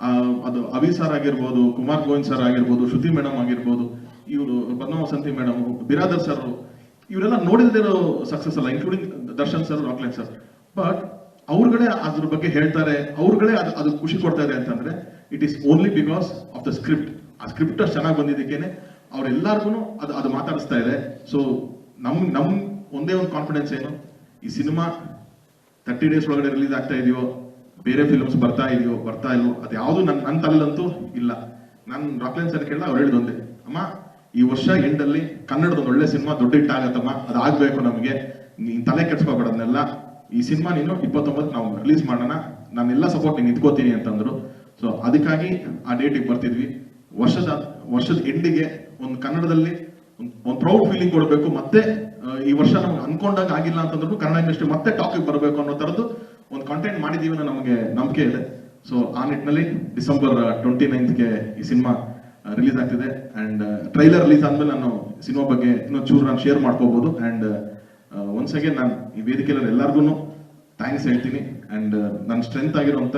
ಆ, ಅದು ಅವಿ ಸರ್ ಆಗಿರ್ಬೋದು ಕುಮಾರ್ ಗೋವಿಂದ್ ಸರ್ ಆಗಿರ್ಬೋದು ಶ್ರುತಿ ಮೇಡಮ್ ಆಗಿರ್ಬೋದು ಇವರು ಪದ್ಮ ವಸಂತಿ ಮೇಡಮ್ ಬಿರಾದರ್ ಸರ್ ಇವರೆಲ್ಲ ನೋಡಿಲ್ದಿರೋ ಸಕ್ಸಸ್ ಅಲ್ಲ including Darshan sir Rockline sir but ಅವ್ರಗಳೇ ಅದ್ರ ಬಗ್ಗೆ ಹೇಳ್ತಾರೆ ಅವ್ರಗಳೇ ಅದು ಅದು ಖುಷಿ ಕೊಡ್ತಾ ಇದೆ ಅಂತಂದ್ರೆ it is only because of the script ಆ ಸ್ಕ್ರಿಪ್ಟ್ ಅಷ್ಟು ಚೆನ್ನಾಗಿ ಬಂದಿದ್ದಕ್ಕೇನೆ ಅವ್ರೆಲ್ಲರಿಗೂ ಅದು ಅದು ಮಾತಾಡಿಸ್ತಾ ಇದೆ. ಸೊ ನಮ್ ನಮ್ ಒಂದೇ ಒಂದು ಕಾನ್ಫಿಡೆನ್ಸ್ ಏನು ಈ ಸಿನಿಮಾ ತರ್ಟಿ ಡೇಸ್ ಒಳಗಡೆ ರಿಲೀಸ್ ಆಗ್ತಾ ಇದೆಯೋ ಬೇರೆ ಫಿಲ್ಮ್ಸ್ ಬರ್ತಾ ಇದೆಯೋ, ಬರ್ತಾ ಇಲ್ವೋ, ಅದು ಯಾವುದು ನನ್ನ ನನ್ನ ತಲೆಲಂತೂ ಇಲ್ಲ. ನಾನು ರಾಕ್ಲೈನ್ ಸರ್ ಕೇಳಿದ ಅವ್ರು ಹೇಳಿದೊಂದೇ ಅಮ್ಮ, ಈ ವರ್ಷ ಎಂಡಲ್ಲಿ ಕನ್ನಡದ ಒಳ್ಳೆ ಸಿನಿಮಾ ದೊಡ್ಡ ಹಿಟ್ ಆಗತ್ತಮ್ಮ ಅದು ಆಗ್ಬೇಕು ನಮಗೆ. ನೀನ್ ತಲೆ ಕೆಡ್ಸ್ಕೊಬೇಡದನ್ನೆಲ್ಲ ಈ ಸಿನಿಮಾ ನೀನು ಇಪ್ಪತ್ತೊಂಬತ್ತು ನಾವು ರಿಲೀಸ್ ಮಾಡೋಣ ನಾನೆಲ್ಲ ಸಪೋರ್ಟ್ ನೀನು ನಿಂತ್ಕೋತೀನಿ ಅಂತಂದ್ರು. ಸೊ ಅದಕ್ಕಾಗಿ ಆ ಡೇಟಿಗೆ ಬರ್ತಿದ್ವಿ. ವರ್ಷದ ವರ್ಷದ ಎಂಡಿಗೆ ಒಂದು ಕನ್ನಡದಲ್ಲಿ ಒಂದು ಪ್ರೌಡ್ ಫೀಲಿಂಗ್ ಕೊಡಬೇಕು, ಮತ್ತೆ ಈ ವರ್ಷ ನಮ್ಗೆ ಅನ್ಕೊಂಡಾಗ ಆಗಿಲ್ಲ ಅಂತಂದ್ರು ಕನ್ನಡ ಇಂಡಸ್ಟ್ರಿ ಮತ್ತೆ ಟಾಪಿಕ್ ಬರಬೇಕು ಅನ್ನೋ ತರದ್ದು ಕಂಟೆಂಟ್ ಮಾಡಿದೀವಿ ಅನ್ನೋ ನಮಗೆ ನಂಬಿಕೆ ಇದೆ. ಸೊ ಆ ನಿಟ್ಟಿನಲ್ಲಿ ಡಿಸೆಂಬರ್ ಟ್ವೆಂಟಿ ನೈನ್ತ್ಗೆ ಈ ಸಿನಿಮಾ ರಿಲೀಸ್ ಆಗ್ತಿದೆ. ಅಂಡ್ ಟ್ರೈಲರ್ ರಿಲೀಸ್ ಆದ್ಮೇಲೆ ನಾನು ಸಿನಿಮಾ ಬಗ್ಗೆ ಇನ್ನೊಂದು ಚೂರು ನಾನು ಶೇರ್ ಮಾಡ್ಕೋಬಹುದು ಅಂಡ್ ಒನ್ಸ್ ಅಗೇನ್ ನಾನು ಈ ವೇದಿಕೆಯಲ್ಲಿ ಎಲ್ಲರಿಗೂ ಥ್ಯಾಂಕ್ಸ್ ಹೇಳ್ತೀನಿ. ಅಂಡ್ ನನ್ನ ಸ್ಟ್ರೆಂತ್ ಆಗಿರುವಂತ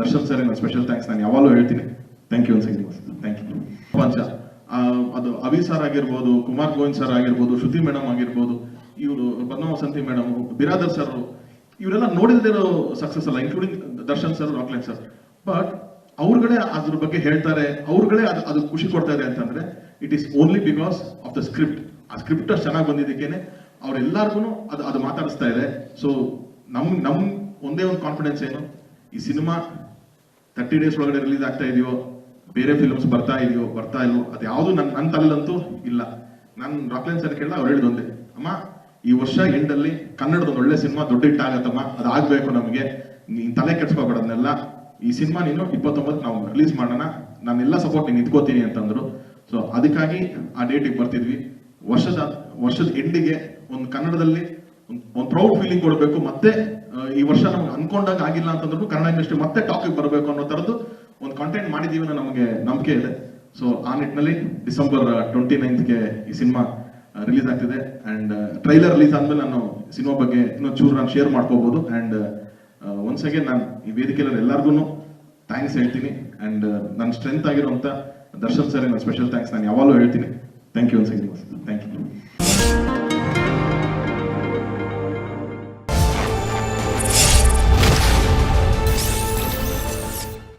ದರ್ಶನ್ ಸರ್ ನಾನು ಸ್ಪೆಷಲ್ ಥ್ಯಾಂಕ್ಸ್ ನಾನು ಯಾವಾಗಲೂ ಹೇಳ್ತೀನಿ. Thank you once again thank you ಆ, ಅದು ಅವಿ ಸರ್ ಆಗಿರ್ಬೋದು ಕುಮಾರ್ ಗೋವಿಂದ್ ಸರ್ ಆಗಿರ್ಬೋದು ಶ್ರುತಿ ಮೇಡಮ್ ಆಗಿರ್ಬೋದು ಇವರು ಪದ್ಮ ವಸಂತಿ ಮೇಡಮ್ ಬಿರಾದರ್ ಸರ್ ಇವರೆಲ್ಲ ನೋಡಿದ್ರೆ ಸಕ್ಸಸ್ ಅಲ್ಲ including Darshan sir Rockline sir but ಅವ್ರುಗಳೇ ಅದ್ರ ಬಗ್ಗೆ ಹೇಳ್ತಾರೆ, ಅವ್ರುಗಳೇ ಅದು ಅದು ಖುಷಿ ಕೊಡ್ತಾ ಇದೆ ಅಂತಂದ್ರೆ it is only because of the script ಆ ಸ್ಕ್ರಿಪ್ಟ್ ಅಷ್ಟು ಚೆನ್ನಾಗಿ ಬಂದಿದ್ದಕ್ಕೇನೆ ಅವ್ರೆಲ್ಲಾರ್ಗು ಅದು ಅದು ಮಾತಾಡಿಸ್ತಾ ಇದೆ. ಸೊ ನಮ್ ನಮ್ ಒಂದೇ ಒಂದು ಕಾನ್ಫಿಡೆನ್ಸ್ ಏನು, ಈ ಸಿನಿಮಾ ತರ್ಟಿ ಡೇಸ್ ಒಳಗಡೆ ರಿಲೀಸ್ ಆಗ್ತಾ ಇದೆಯೋ, ಬೇರೆ ಫಿಲ್ಮ್ಸ್ ಬರ್ತಾ ಇದೆಯೋ, ಬರ್ತಾ ಇಲ್ವೋ ಅದು ಯಾವುದು ನನ್ನ ನನ್ನ ತಲೆಲಂತೂ ಇಲ್ಲ. ನಾನು ರಾಕ್ಲೈನ್ ಸರ್ ಕೇಳಿದ ಅವ್ರು ಹೇಳಿದೊಂದೇ ಅಮ್ಮ ಈ ವರ್ಷ ಎಂಡಲ್ಲಿ ಕನ್ನಡದ ಒಳ್ಳೆ ಸಿನಿಮಾ ದೊಡ್ಡ ಹಿಟ್ ಆಗತ್ತಮ್ಮ ಅದು ಆಗ್ಬೇಕು ನಮಗೆ. ನೀನ್ ತಲೆ ಕೆಡ್ಸ್ಕೋಬೇಡದನ್ನೆಲ್ಲ ಈ ಸಿನಿಮಾ ನೀನು ಇಪ್ಪತ್ತೊಂಬತ್ತು ನಾವು ರಿಲೀಸ್ ಮಾಡೋಣ. ನಾನೆಲ್ಲ ಸಪೋರ್ಟ್ ನೀನು ನಿಂತ್ಕೋತೀನಿ ಅಂತಂದ್ರು. ಸೊ ಅದಕ್ಕಾಗಿ ಆ ಡೇಟಿಗೆ ಬರ್ತಿದ್ವಿ. ವರ್ಷದ ವರ್ಷದ ಎಂಡಿಗೆ ಒಂದು ಕನ್ನಡದಲ್ಲಿ ಒಂದು ಪ್ರೌಡ್ ಫೀಲಿಂಗ್ ಕೊಡಬೇಕು. ಮತ್ತೆ ಈ ವರ್ಷ ನಮ್ಗೆ ಅನ್ಕೊಂಡಾಗ ಆಗಿಲ್ಲ ಅಂತಂದ್ರು ಕನ್ನಡ ಇಂಡಸ್ಟ್ರಿ ಮತ್ತೆ ಟಾಪಿಗೆ ಬರಬೇಕು ಅನ್ನೋ ತರದ್ದು ಒಂದು ಕಂಟೆಂಟ್ ಮಾಡಿದೀವಿ ನಮಗೆ ನಂಬಿಕೆ ಇದೆ. ಸೊ ಆ ನಿಟ್ಟಿನಲ್ಲಿ ಡಿಸೆಂಬರ್ ಟ್ವೆಂಟಿ ನೈನ್ತ್ಗೆ ಈ ಸಿನಿಮಾ ರಿಲೀಸ್ ಆಗ್ತಿದೆ. ಅಂಡ್ ಟ್ರೈಲರ್ ರಿಲೀಸ್ ಆದ್ಮೇಲೆ ನಾನು ಸಿನಿಮಾ ಬಗ್ಗೆ ಇನ್ನೊಂದು ಚೂರು ನಾನು ಶೇರ್ ಮಾಡ್ಕೋಬಹುದು ಅಂಡ್ ಒನ್ಸ್ ಅಗೇನ್ ನಾನು ಈ ವೇದಿಕೆಯಲ್ಲಿ ಎಲ್ಲರಿಗೂ ಥ್ಯಾಂಕ್ಸ್ ಹೇಳ್ತೀನಿ. ಅಂಡ್ ನನ್ನ ಸ್ಟ್ರೆಂತ್ ಆಗಿರುವಂಥ ದರ್ಶನ್ ಸರ್ ನಾನು ಸ್ಪೆಷಲ್ ಥ್ಯಾಂಕ್ಸ್ ನಾನು ಯಾವಾಗಲೂ ಹೇಳ್ತೀನಿ. Thank you once again